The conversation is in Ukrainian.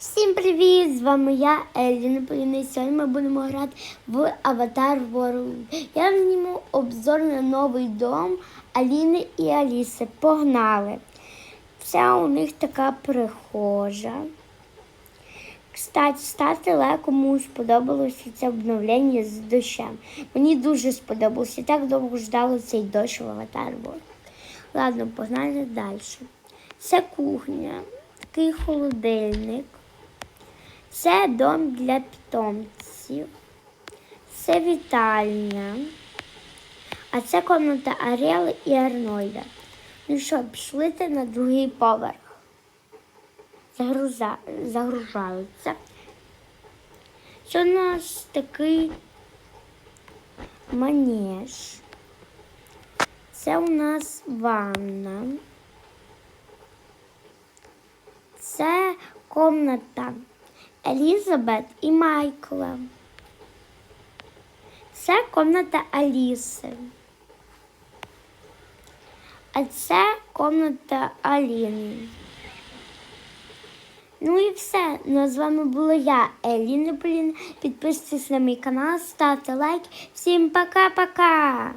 Всім привіт! З вами я, Еліна Поліна. Сьогодні ми будемо грати в Avatar World. Я зніму обзор на новий дом Аліни і Аліси. Погнали! Це у них така прихожа. Кстати, ставте лайк, кому сподобалося це обновлення з дощем. Мені дуже сподобалося. Так довго ждала цей дощ в Avatar World. Ладно, погнали далі. Це кухня, такий холодильник. Це дом для питомців. Це вітальня. А це комната Аріели і Арнольда. Ну що, пішли на другий поверх. Загруза... Загружаються. Це у нас такий манеж. Це у нас ванна. Це комната Елізабет і Майкла. Це комната Аліси. А це комната Аліни. Ну і все. Ну, а з вами була я, Еліна Поліна. Підписуйтесь на мій канал, ставте лайк. Всім пока-пока!